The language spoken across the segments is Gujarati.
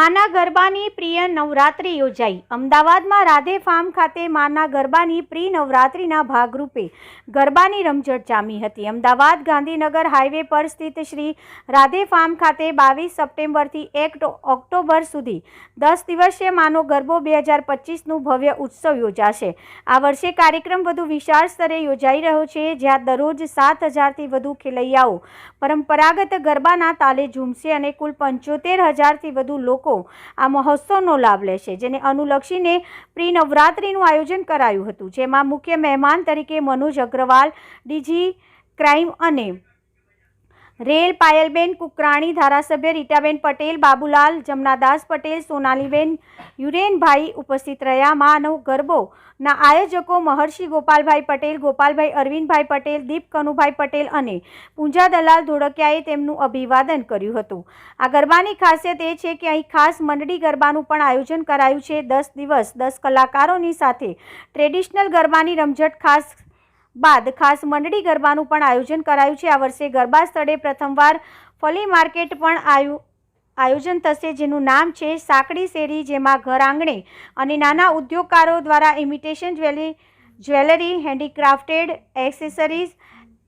માના ગરબાની પ્રિય નવરાત્રિ યોજાઈ. અમદાવાદમાં રાધે ફાર્મ ખાતે માના ગરબાની પ્રિ નવરાત્રિના ભાગરૂપે ગરબાની રમઝટ જામી હતી. અમદાવાદ ગાંધીનગર હાઈવે પર સ્થિત શ્રી રાધે ફાર્મ ખાતે બાવીસ સપ્ટેમ્બરથી એક ઓક્ટોબર સુધી દસ દિવસીય માનો ગરબો બે હજાર પચીસનું ભવ્ય ઉત્સવ યોજાશે. આ વર્ષે કાર્યક્રમ વધુ વિશાળ સ્તરે યોજાઈ રહ્યો છે, જ્યાં દરરોજ સાત હજારથી વધુ ખેલૈયાઓ પરંપરાગત ગરબાના તાલે ઝૂમશે અને કુલ પંચોતેર હજારથી વધુ લોકો આ મહોત્સવનો લાભ લેશે, જેને અનુલક્ષીને પ્રી નવરાત્રિનું આયોજન કરાયું હતું, જેમાં મુખ્ય મહેમાન તરીકે મનોજ અગ્રવાલ, ડીજી ક્રાઇમ અને રેલ પાયલબેન કુકરાણી, ધારાસભ્ય રીટાબેન પટેલ, બાબુલાલ જમનાદાસ પટેલ, સોનાલીબેન યુરેનભાઈ ઉપસ્થિત રહ્યા. માનવ ગરબોના આયોજકો મહર્ષિ ગોપાલભાઈ પટેલ, ગોપાલભાઈ અરવિંદભાઈ પટેલ, દીપ કનુભાઈ પટેલ અને પૂંજા દલાલ ધોળકિયાએ તેમનું અભિવાદન કર્યું હતું. આ ગરબાની ખાસિયત એ છે કે અહીં ખાસ મંડળી ગરબાનું પણ આયોજન કરાયું છે. દસ દિવસ દસ કલાકારોની સાથે ટ્રેડિશનલ ગરબાની રમઝટ ખાસ બાદ ખાસ મંડળી ગરબાનું પણ આયોજન કરાયું છે. આ વર્ષે ગરબા સ્થળે પ્રથમવાર ફલી માર્કેટ પણ આયુ, આયોજન થશે, જેનું નામ છે સાંકડી શેરી, જેમાં ઘર આંગણે અને નાના ઉદ્યોગકારો દ્વારા imitation jewellery jewellery, handcrafted accessories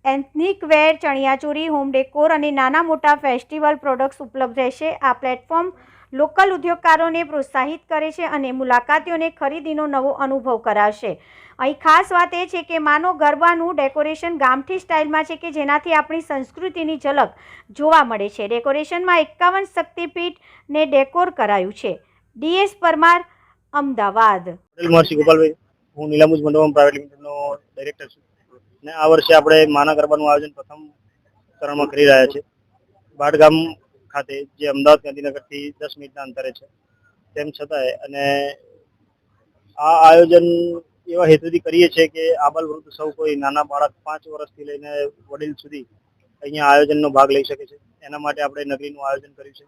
ethnic wear chaniya choli home decor અને નાના મોટા ફેસ્ટિવલ પ્રોડક્ટ્સ ઉપલબ્ધ રહેશે. આ પ્લેટફોર્મ લોકલ ઉદ્યોગકારોને પ્રોત્સાહિત કરે છે અને મુલાકાતીઓને ખરીદીનો નવો અનુભવ કરાવશે. અહીં ખાસ વાત એ છે કે માનો ગરબાનું ડેકોરેશન ગામઠી સ્ટાઇલમાં છે કે જેનાથી આપણી સંસ્કૃતિની ઝલક જોવા મળે છે. ડેકોરેશનમાં એકાવન શક્તિપીઠને ડેકોર કરાયું છે. ડીએસ પરમાર, અમદાવાદ. હું નીલામુજ મંડપમ પ્રાઇવેટ લિમિટેડનો ડાયરેક્ટર છું. ને આ વર્ષે આપણે માના ગરબાનું આયોજન પ્રથમ ચરણમાં કરી રહ્યા છે. બાડગામ ખાતે, જે અમદાવાદ ગાંધીનગરથી દસ મિનિટના અંતરે છે. તેમ છતાંય અને આ આયોજન એવા હેતુથી કરીએ છીએ કે આબલ વૃદ્ધ સૌ કોઈ નાના બાળક પાંચ વર્ષથી લઈને વડીલ સુધી અહીંયા આયોજનનો ભાગ લઈ શકે છે. એના માટે આપણે નગરીનું આયોજન કર્યું છે.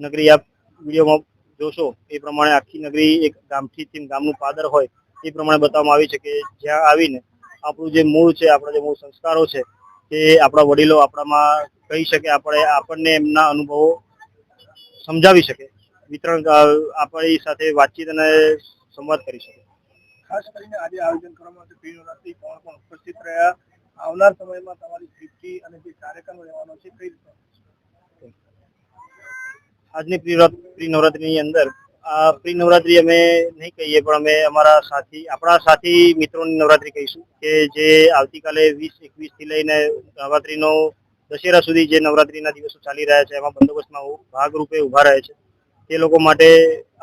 નગરી આપ વિડીયોમાં જોશો, એ પ્રમાણે આખી નગરી એક ગામથી ગામનું પાદર હોય, એ પ્રમાણે બતાવવામાં આવી છે કે જ્યાં આવીને આપણું જે મૂળ છે આપણા જે મૂળ સંસ્કારો છે તે આપણા વડીલો આપણામાં કહી શકે આપણે આપણને એમના અનુભવો સમજાવી શકે વિતરણ આપણી સાથે વાતચીત અને સંવાદ કરી શકે. ખાસ કરીને આજે આયોજન કરવામાં આવ્યું પ્રી નવરાત્રી કોણ કોણ ઉપસ્થિત રહ્યા આવનાર સમયમાં તમારી સેફટી અને જે કાર્યક્રમ રહેવાનો છે કઈ રીતે? આજની પ્રી નવરાત્રીની અંદર પ્રી નવરાત્રી અમે નહીં કહીએ, પણ અમે અમારા સાથી, આપણા સાથી મિત્રોની નવરાત્રી કહીશું કે જે આવતીકાલે વીસ એકવીસથી લઈને નવરાત્રીનો દશેરા સુધી જે નવરાત્રીના દિવસો ચાલી રહ્યા છે, એમાં બંદોબસ્તમાં ભાગરૂપે ઊભા રહે છે. તે લોકો માટે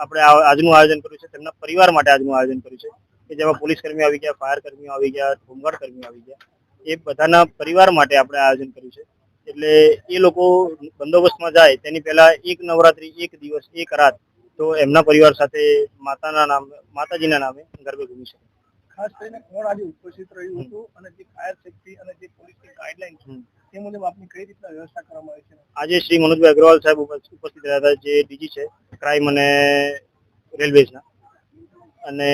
આપણે આજનું આયોજન કર્યું છે, તેમના પરિવાર માટે આજનું આયોજન કર્યું છે, કે જેમાં પોલીસ કર્મીઓ આવી ગયા, ફાયર કર્મીઓ આવી ગયા, હોમગાર્ડ કર્મીઓ આવી ગયા, એ બધાના પરિવાર માટે આપણે આયોજન કર્યું છે. એટલે એ લોકો બંદોબસ્તમાં જાય, તેની પહેલા એક નવરાત્રી, એક દિવસ, એક રાત તો એમના પરિવાર સાથે માતાના નામે માતાજીના નામે ગરબે ઘૂમી શકે. ખાસ કરીને કોણ આજે ઉપસ્થિત રહ્યું હતું અને જે ફાયર સેફટી અને જે પોલીસની ગાઈડલાઈન છે તે મુજબ આપની કઈ રીતના વ્યવસ્થા કરવામાં આવી છે? આજે શ્રી મનોજભાઈ અગ્રવાલ સાહેબ ઉપસ્થિત ઉપસ્થિત રહ્યા હતા જે ડીજી છે ક્રાઇમ અને રેલવેઝના. અને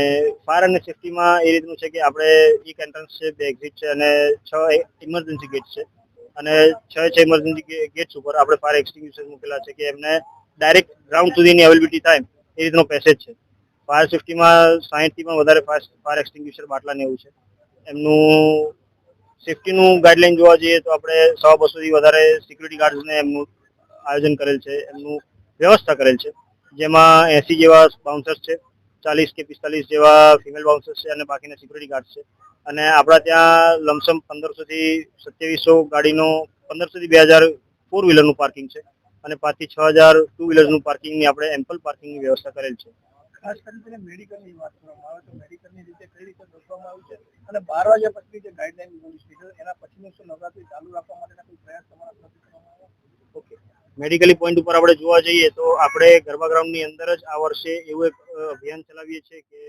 ફાયર અને સેફટીમાં એ રીતનું છે કે આપણે એક એન્ટ્રન્સ છે બે એક્ઝિટ છે અને છ ઇમરજન્સી ગેટ છે. અને છ છ ઇમરજન્સી ગેટ્સ ઉપર આપણે ફાયર એક્સટિંગ્યુશર મૂકેલા છે કે એમને ડાયરેક્ટ ગ્રાઉન્ડ સુધીની અવેલેબિલિટી થાય, એ રીતનો પેસેજ છે. ફાયર સેફ્ટીમાં સાહીઠથી પણ વધારે ફાયર એક્સટિંગ્યુશર બાટલાને એવું છે. એમનું સેફ્ટીનું ગાઈડલાઈન જોવા જઈએ તો આપણે સવા બસોથી વધારે સિક્યુરિટી ગાર્ડ્સને એમનું આયોજન કરેલ છે, એમનું વ્યવસ્થા કરેલ છે. જેમાં એસી જેવા બાઉન્સર્સ છે, ચાલીસ કે પિસ્તાલીસ જેવા ફિમેલ બાઉન્સર્સ છે અને બાકીના સિક્યુરિટી ગાર્ડ છે. અને આપણા ત્યાં લમસમ પંદરસોથી સત્યાવીસો ગાડીનો, પંદરસોથી બે હજાર ફોર વ્હીલરનું પાર્કિંગ છે. અને પાંચથી છ હજાર ટુ વ્હીલરનું પાર્કિંગની આપણે એમ્પલ પાર્કિંગની વ્યવસ્થા કરેલ છે. ખાસ કરીને મેડિકલની વાત કરવામાં આવે તો મેડિકલની રીતે કઈ રીતે ગોઠવવામાં આવ્યું છે અને બાર વાગ્યા પછી જે ગાઈડલાઈન છે એના પછીનું શું નવરાત્રી ચાલુ રાખવા માટેના કોઈ પ્રયાસ તમારા તરફથી કરવામાં આવ્યા? ઓકે. મેડિકલી પોઈન્ટ ઉપર આપણે જોવા જઈએ તો આપણે ગરબા ગ્રાઉન્ડની અંદર જ આ વર્ષે એવું એક અભિયાન ચલાવીએ છીએ કે